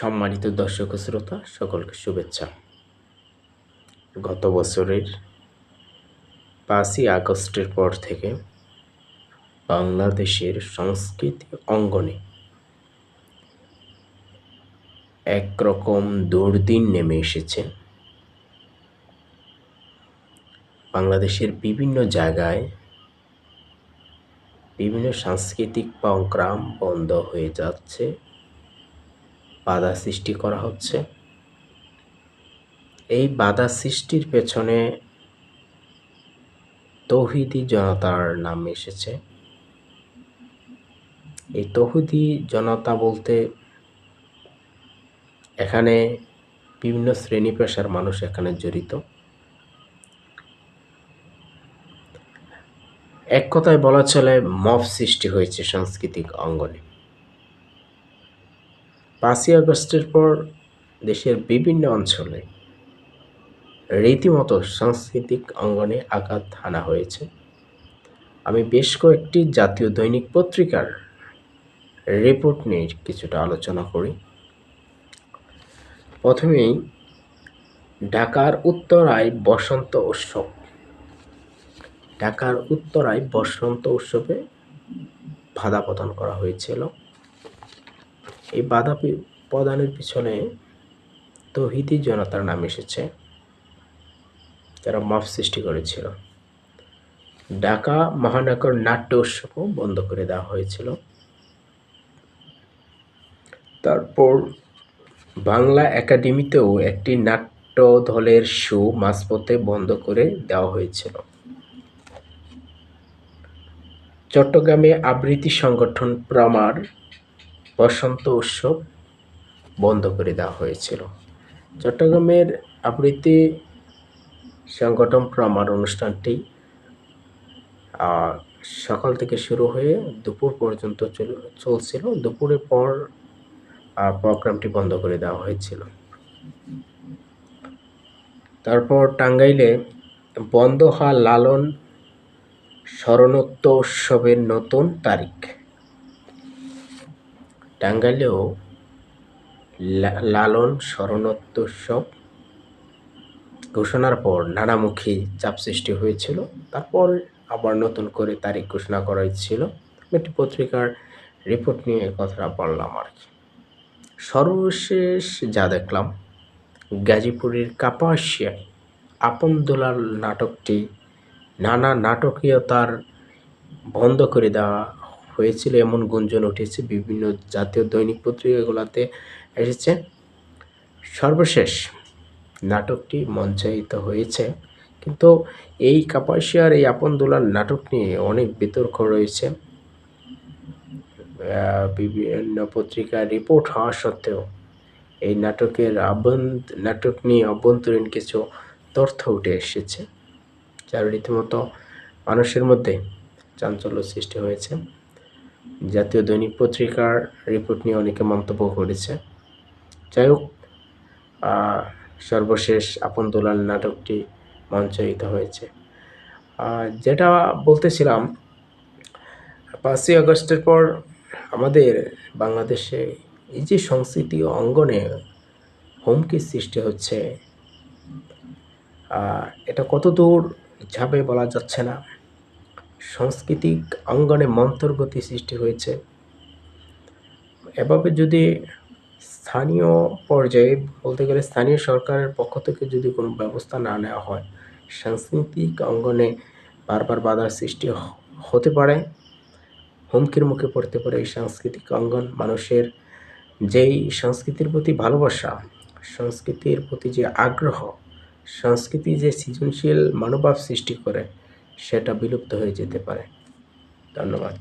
সম্মানিত দর্শক শ্রোতা, সকলকে শুভেচ্ছা। গত বছরের পাঁচই আগস্টের পর থেকে বাংলাদেশের সংস্কৃতি অঙ্গনে একরকম দুর্দিন নেমে এসেছে। বাংলাদেশের বিভিন্ন জায়গায় বিভিন্ন সাংস্কৃতিক প্রোগ্রাম বন্ধ হয়ে যাচ্ছে। বাধা সৃষ্টি করা হচ্ছে। এই বাধা সৃষ্টির পেছনে তৌহিদি জনতার নাম এসেছে। এই তৌহিদি জনতা বলতে এখানে বিভিন্ন শ্রেণি পেশার মানুষ এখানে জড়িত। এক কথায় বলা চলে মফ সৃষ্টি হয়েছে সাংস্কৃতিক অঙ্গনে। পাঁচই আগস্টের পর দেশের বিভিন্ন অঞ্চলে রীতিমতো সাংস্কৃতিক অঙ্গনে আঘাত হানা হয়েছে। আমি বেশ কয়েকটি জাতীয় দৈনিক পত্রিকার রিপোর্ট নিয়ে কিছুটা আলোচনা করি। প্রথমেই ঢাকার উত্তরায় বসন্ত উৎসব। ঢাকার উত্তরায় বসন্ত উৎসবে ভাদা প্রদান করা হয়েছিল। এই বাধা প্রদানের পিছনে তহিদি জনতার নাম এসেছে। যারা মাফ সৃষ্টি করেছিল। ঢাকা মহানগর নাট্য উৎসবও বন্ধ করে দেওয়া হয়েছিল। তারপর বাংলা একাডেমিতেও একটি নাট্য দলের শো মাঝপথে বন্ধ করে দেওয়া হয়েছিল। চট্টগ্রামে আবৃত্তি সংগঠন প্রমার বসন্ত উৎসব বন্ধ করে দেওয়া হয়েছিল। চট্টগ্রামের আবৃত্তি সংগঠন প্রমার অনুষ্ঠানটি সকাল থেকে শুরু হয়ে দুপুর পর্যন্ত চলছিল। দুপুরের পর প্রোগ্রামটি বন্ধ করে দেওয়া হয়েছিল। তারপর টাঙ্গাইলে বন্ধ হওয়া লালন স্মরণোত্ত উৎসবের নতুন তারিখ। টাঙ্গাইলেও লালন স্মরণোত্ত উৎসব ঘোষণার পর নানামুখী চাপ সৃষ্টি হয়েছিল। তারপর আবার নতুন করে তারিখ ঘোষণা করা হয়েছিল একটি পত্রিকার রিপোর্ট নিয়ে কথাটা বললাম আর কি। সর্বশেষ যা দেখলাম, গাজীপুরের কাপাসিয়ায় আপন দোলার নাটকটি নানা নাটকীয়তার বন্ধ করে দেওয়া হয়েছিল, এমন গুঞ্জন উঠেছে, বিভিন্ন জাতীয় দৈনিক পত্রিকাগুলোতে এসেছে। সর্বশেষ নাটকটি মঞ্চায়িত হয়েছে, কিন্তু এই কাপাসিয়ার এই আপন দোলার নাটক নিয়ে অনেক বিতর্ক রয়েছে। বিভিন্ন পত্রিকার রিপোর্ট হওয়া সত্ত্বেও এই নাটকের আভ্যন্ত নাটক নিয়ে অভ্যন্তরীণ কিছু তথ্য উঠে এসেছে, যার রীতিমতো মানুষের মধ্যে চাঞ্চল্য সৃষ্টি হয়েছে। জাতীয় দৈনিক পত্রিকার রিপোর্ট নিয়ে অনেকে মন্তব্য করেছে। যাই হোক সর্বশেষ আপন দোলাল নাটকটি মঞ্চায়িত হয়েছে। যেটা বলতেছিলাম, পাঁচই আগস্টের পর আমাদের বাংলাদেশে এই যে সংস্কৃতি অঙ্গনে হুমকি সৃষ্টি হচ্ছে এটা কত দূর যাবে বলা যাচ্ছে না। সাংস্কৃতিক অঙ্গনে মন্তর্গতি সৃষ্টি হয়েছে। এভাবে যদি স্থানীয় পর্যায়ে বলতে গেলে স্থানীয় সরকারের পক্ষ থেকে যদি কোনো ব্যবস্থা না নেওয়া হয়, সাংস্কৃতিক অঙ্গনে বারবার বাধার সৃষ্টি হতে পারে। হুমকির মুখে পড়তে পারে এই সাংস্কৃতিক অঙ্গন। মানুষের যেই সংস্কৃতির প্রতি ভালোবাসা, সংস্কৃতির প্রতি যে আগ্রহ, সংস্কৃতি যে সৃজনশীল মনোভাব সৃষ্টি করে সেটা বিলুপ্ত হয়ে যেতে পারে। ধন্যবাদ।